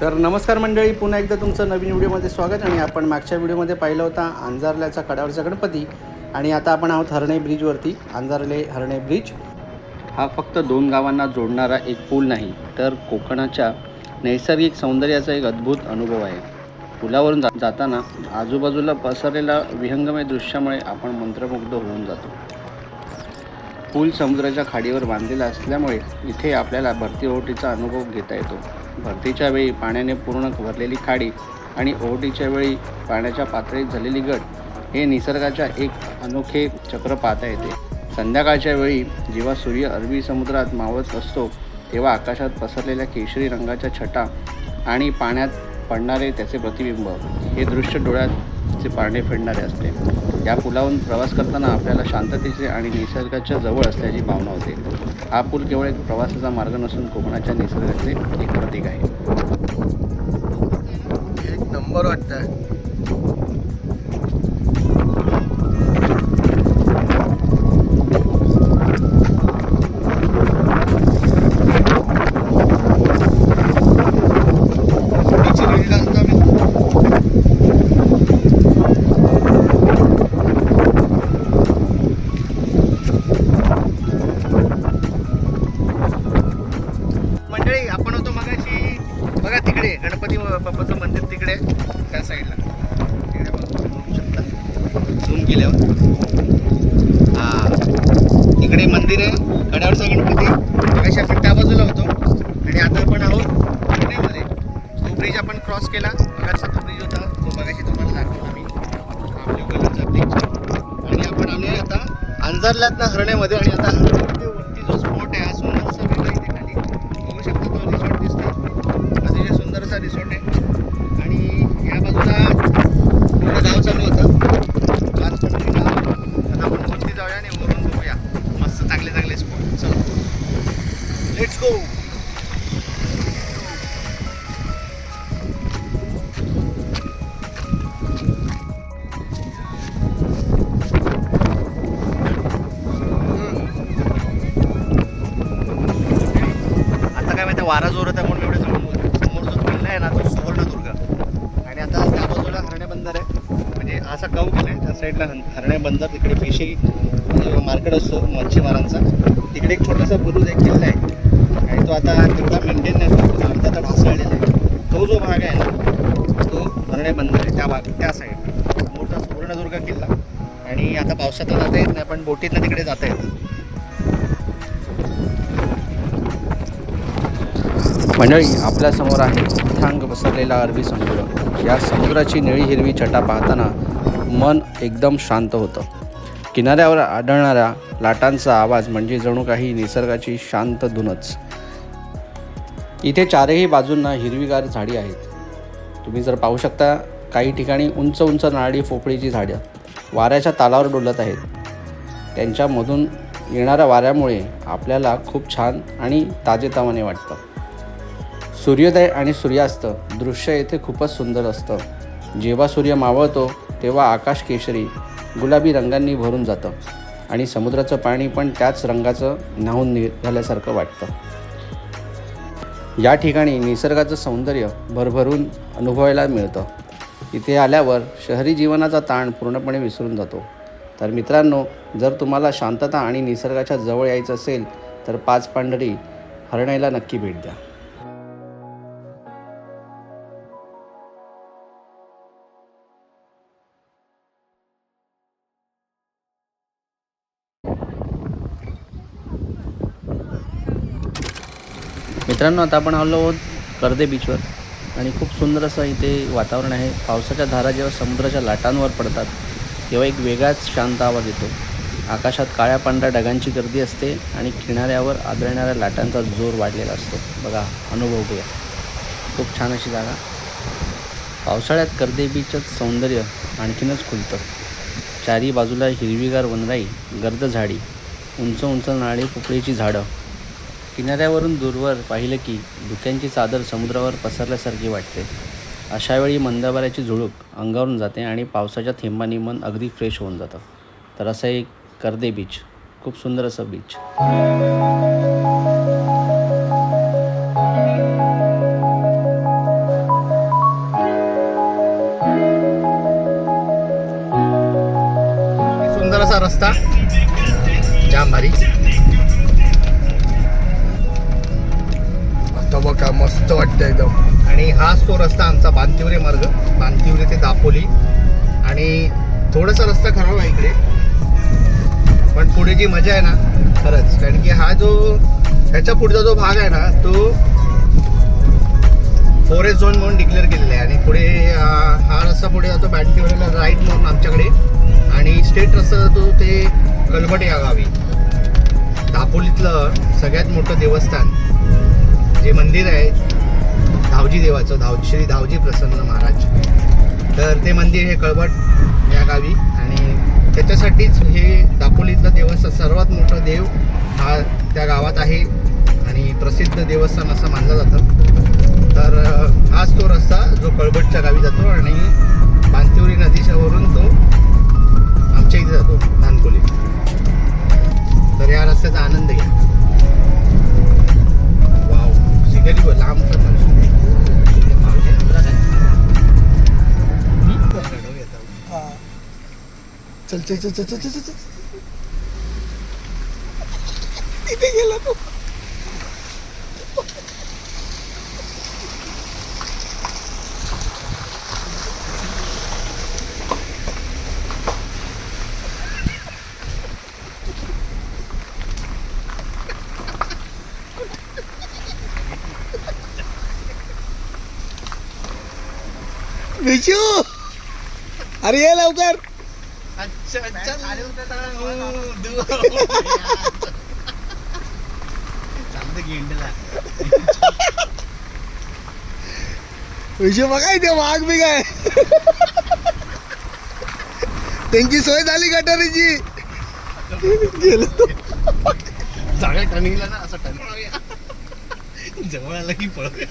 तर नमस्कार मंडळी पुन्हा एकदा तुमचं नवीन व्हिडिओमध्ये स्वागत आणि आपण मागच्या व्हिडिओमध्ये पाहिलं होता अंजारल्याचा कडावरचा गणपती आणि आता आपण आहोत हरणे ब्रिजवरती अंजारले हरणे ब्रिज. हा फक्त दोन गावांना जोडणारा एक पूल नाही तर कोकणाच्या नैसर्गिक सौंदर्याचा एक अद्भुत अनुभव आहे. पुलावरून जाताना आजूबाजूला पसरलेल्या विहंगमय दृश्यामुळे आपण मंत्रमुग्ध होऊन जातो. पूल समुद्राच्या खाडीवर बांधलेला असल्यामुळे इथे आपल्याला भरती ओहोटीचा अनुभव घेता येतो. भरतीच्या वेळी पाण्याने पूर्ण भरलेली खाडी आणि ओहोटीच्या वेळी पाण्याच्या पातळीत झालेली गट हे निसर्गाच्या एक अनोखे चक्र पाहता येते. संध्याकाळच्या वेळी जेव्हा सूर्य अरबी समुद्रात मावळत असतो तेव्हा आकाशात पसरलेल्या केशरी रंगाच्या छटा आणि पाण्यात पडणारे त्याचे प्रतिबिंब हे दृश्य डोळ्यात चे पारणे फेडणारे असते. या पुलावरून प्रवास करताना आपल्याला शांततेचे आणि निसर्गाच्या जवळ असल्याची भावना होते. हा पूल केवळ एक प्रवासाचा मार्ग नसून कोकणाच्या निसर्गाचे एक प्रतीक आहे. एक नंबर वाटतं मंदिर त्या साईडला झूम केल्यावर. हा. तिकडे मंदिर आहे. कड्यावरचा गणपती मगाशी आपण त्या बाजूला होतो. आणि आता आपण आहोत पुण्यामध्ये. तो ब्रिज आपण क्रॉस केला. मगाचा तो ब्रिज होता. तो मगाशी तुम्हाला दाखवला मी. आपल्या कलरचा ब्रिज आणि आपण आलो आहे आता अंजारल्यातनं हरण्यामध्ये. आणि आता वारा जोरात आहे म्हणून एवढे समोर जो किल्ला आहे ना तो सुवर्णदुर्ग आणि आता त्या बाजूला हरणे बंदर आहे. म्हणजे असा गाव केला आहे त्या साईडला हरणे बंदर तिकडे फिशी मार्केट असतो मच्छीमारांचा. तिकडे एक छोटासा बुरुज एक किल्ला आहे. आणि तो आता तेवढा मेंटेन नाही होत. अर्धा तर ढासळलेला आहे. तो जो भाग आहे ना तो हरणे बंदर आहे त्या भाग त्या साईड मोठा सुवर्णदुर्ग किल्ला. आणि आता पावसात तर जाता येत नाही पण बोटीतनं तिकडे जाता येतं. मंडळी आपल्यासमोर आहे थांग पसरलेला अरबी समुद्र. या समुद्राची निळी हिरवी छटा पाहताना मन एकदम शांत होतं. किनाऱ्यावर आढळणाऱ्या लाटांचा आवाज म्हणजे जणू काही निसर्गाची शांत धुनच. इथे चारही बाजूंना हिरवीगार झाडी आहेत. तुम्ही जर पाहू शकता काही ठिकाणी उंच उंच नारळी पोपळीची झाडं वाऱ्याच्या तालावर डोलत आहेत. त्यांच्यामधून येणाऱ्या वाऱ्यामुळे आपल्याला खूप छान आणि ताजेतवाने वाटतं. सूर्योदय आणि सूर्यास्त दृश्य येथे खूपच सुंदर असतं. जेव्हा सूर्य मावळतो तेव्हा आकाश केशरी गुलाबी रंगांनी भरून जातं आणि समुद्राचं पाणी पण त्याच रंगाचं न्हावून निघाल्यासारखं वाटतं. या ठिकाणी निसर्गाचं सौंदर्य भरभरून अनुभवायला मिळतं. इथे आल्यावर शहरी जीवनाचा ताण पूर्णपणे विसरून जातो. तर मित्रांनो जर तुम्हाला शांतता आणि निसर्गाच्या जवळ यायचं असेल तर पाच पांढरी हरणायला नक्की भेट द्या. मित्रांनो आता आपण आलो आहोत कर्दे बीचवर आणि खूप सुंदर असं इथे वातावरण आहे. पावसाच्या धारा जेव्हा समुद्राच्या लाटांवर पडतात तेव्हा एक वेगळाच शांत आवाज येतो. आकाशात काळ्या पांढऱ्या ढगांची गर्दी असते आणि किनाऱ्यावर आदळणाऱ्या लाटांचा जोर वाढलेला असतो. बघा अनुभव घ्या खूप छान अशी जागा. पावसाळ्यात कर्दे बीचचं सौंदर्य आणखीनच खुलतं. चारी बाजूला हिरवीगार वनराई गर्द झाडी उंच उंच नाळे पोपळीची झाडं किनाऱ्यावरून दूरवर पाहिलं की धुक्यांची चादर समुद्रावर पसरल्यासारखी वाटते. अशावेळी मंदाबाऱ्याची झुळूक अंगावरून जाते आणि पावसाच्या थेंबाने मन अगदी फ्रेश होऊन जातं. तर असं एक करदे बीच खूप सुंदर असं बीच सुंदर असा रस्ता. मस्त वाटतं एकदम. आणि हाच तो रस्ता आमचा बांतिवरे मार्ग बांतिवरे ते दापोली. आणि थोडासा रस्ता खराब आहे इकडे. पण पुढे जी मजा आहे ना खरंच. कारण की हा जो ह्याच्या पुढचा जो भाग आहे ना तो फॉरेस्ट झोन म्हणून डिक्लेअर केलेला आहे. आणि पुढे हा रस्ता पुढे जातो बॅटकीवरेला राईट म्हणून आमच्याकडे. आणि स्टेट रस्ता जातो ते कलबट या गावी. दापोलीतलं सगळ्यात मोठं देवस्थान. जे मंदिर आहे धावजी देवाचं धाव श्री धावजी प्रसन्न महाराज. तर ते मंदिर हे कळबट या गावी आणि त्याच्यासाठीच हे दापोलीतलं देवस्थान सर्वात मोठं देव हा त्या गावात आहे आणि प्रसिद्ध देवस्थान असं मानलं जातं. तर हाच तो रस्ता जो कळबटच्या गावी जातो आणि la boca. ¡Bicho! ¡Arriba el augar! चल बघाय ते वाघ बी काय. त्यांची सोय झाली गटारीची गेलो तो. जागा टर्निंगला ना असं टर्निंग जवळ आला की पळूया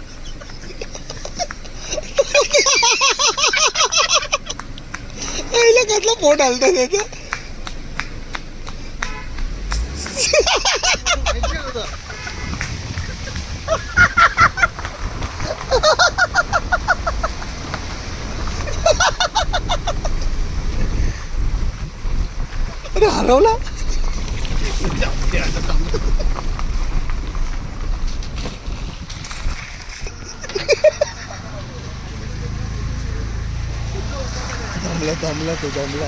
पहिलं कसलं पोट आलत त्याच. अरे हरवला? थांबला थांबला तो थांबला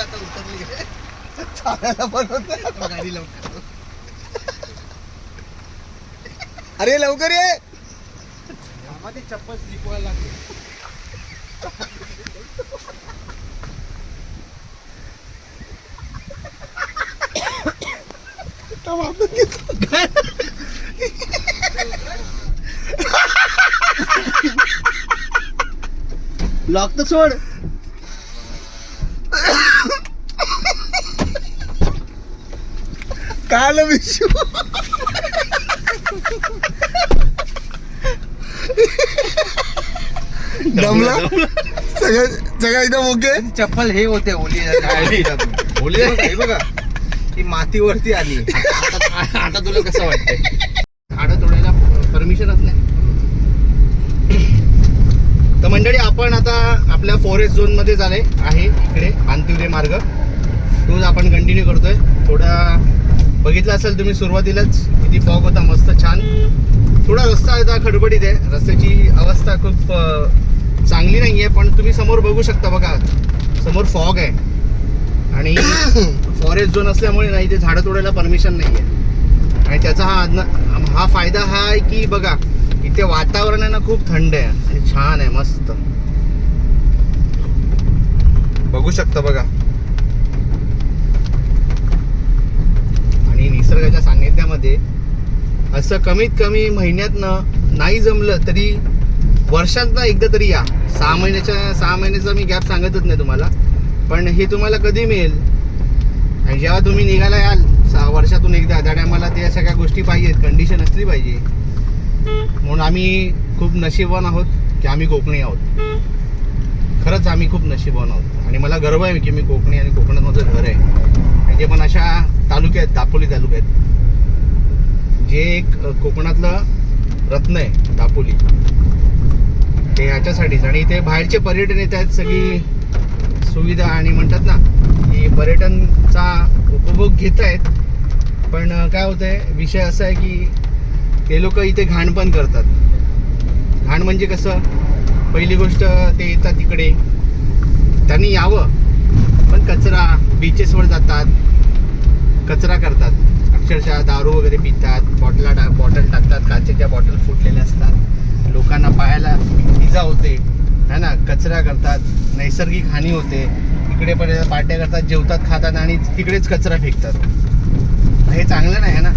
आता उतरली. चालायला बनवत गाडी लवकर अरे लवकर ये. चप्पल व्हायला लागली. लॉक तर सोड. काल विशू दमला? सगळं सगळं एकदम ओके? चप्पल हे होते ओली ओली हे बघा. ती मातीवरती आली. आता आता तुला कसं वाटतंय? झाडं तोडायला परमिशनच नाही. तर मंडळी आपण आता आपल्या फॉरेस्ट झोनमध्ये झाले आहे इकडे अंतिवरे मार्ग. तोच आपण कंटिन्यू करतोय. थोडा बघितलं असेल तुम्ही सुरुवातीलाच किती फॉग होता मस्त छान. थोडा रस्ता आता खडबडीत आहे. रस्त्याची अवस्था खूप चांगली नाही आहे पण तुम्ही समोर बघू शकता बघा. समोर फॉग आहे. आणि फॉरेस्ट झोन असल्यामुळे नाही ते झाडं तोडायला परमिशन नाही आहे आणि त्याचा हा हा फायदा हा आहे की बघा इथे वातावरण आहे ना खूप थंड आहे. आणि छान आहे मस्त. बघू शकता बघा आणि निसर्गाच्या सान्निध्यामध्ये असं कमीत कमी महिन्यातनं नाही जमलं तरी वर्षातनं एकदा तरी या. सहा महिन्याच्या सहा महिन्याचा मी गॅप सांगतच नाही तुम्हाला. पण हे तुम्हाला कधी मिळेल? आणि जेव्हा तुम्ही निघायला याल सहा वर्षातून एकदा त्या टायमाला त्या सगळ्या गोष्टी पाहिजेत कंडिशन असली पाहिजे. म्हणून आम्ही खूप नशीबवान आहोत की आम्ही कोकणी आहोत. खरंच आम्ही खूप नशीबवान आहोत. आणि मला गर्व आहे की मी कोकणी आणि कोकणात माझं घर आहे. जे पण अशा तालुक्यात दापोली तालुक्यात जे एक कोकणातलं रत्न आहे दापोली. ते ह्याच्यासाठीच आणि इथे बाहेरचे पर्यटन येत आहेत सगळी सुविधा आणि म्हणतात ना की पर्यटनचा उपभोग घेत आहेत. पण काय होतं आहे विषय असा आहे की ते लोक इथे घाण पण करतात. घाण म्हणजे कसं पहिली गोष्ट ते येतात तिकडे. त्यांनी यावं. पण कचरा बीचेसवर जातात. कचरा करतात. अक्षरशः दारू वगैरे पितात बॉटला टा बॉटल टाकतात काचेच्या बॉटल फुटलेल्या असतात. लोकांना पायाला इजा होते. है ना? कचरा करतात नैसर्गिक हानी होते. इकडे पण पार्ट्या करतात जेवतात खातात आणि तिकडेच कचरा फेकतात. हे चांगलं नाही आहे ना?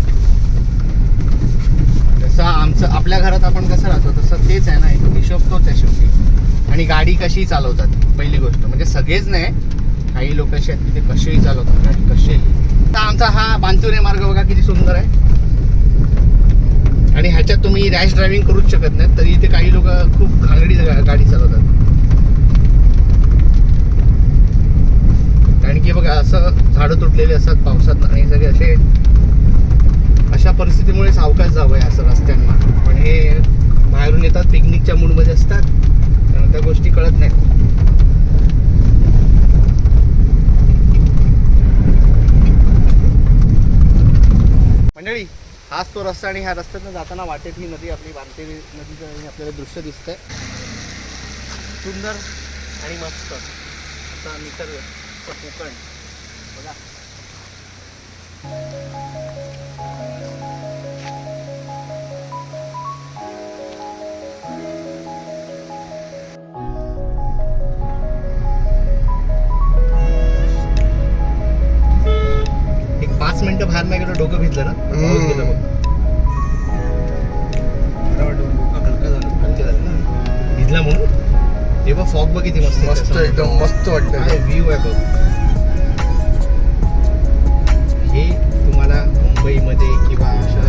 जसं आमचं आपल्या घरात आपण कसं राहतो तसं तेच आहे ना. एक हिशोब तोच आहे शेवटी. आणि गाडी कशीही चालवतात पहिली गोष्ट. म्हणजे सगळेच नाही. काही लोक असे आहेत की ते कसेही चालवतात गाडी कसेही आता आमचा हा बांतुरे मार्ग बघा किती सुंदर आहे. आणि ह्याच्यात तुम्ही रॅश ड्रायव्हिंग करूच शकत नाही तरी इथे काही लोक खूप घाणगडी गा- गाडी चालवतात. कारण की बघा असं झाडं तुटलेली असतात पावसात आणि सगळे असे अशा परिस्थितीमुळे सावकाश जावं आहे असं रस्त्यांना. पण हे बाहेरून येतात पिकनिकच्या मूडमध्ये असतात त्या गोष्टी कळत नाही मंडळी हाच तो रस्ता आणि ह्या रस्त्यातनं जाताना वाटेत ही नदी आपली बांधतेरी नदीचं आपल्याला दृश्य दिसतंय. सुंदर आणि मस्त. असा निसर्ग कोकण. बघा. डोकं भिजलं ना? पाऊस मग. खरं वाटलं भिजला म्हणून? तेव्हा फॉग बघितली मस्त मस्त एकदम मस्त वाटतं व्ह्यू आहे बघ. हे तुम्हाला मुंबईमध्ये किंवा अशा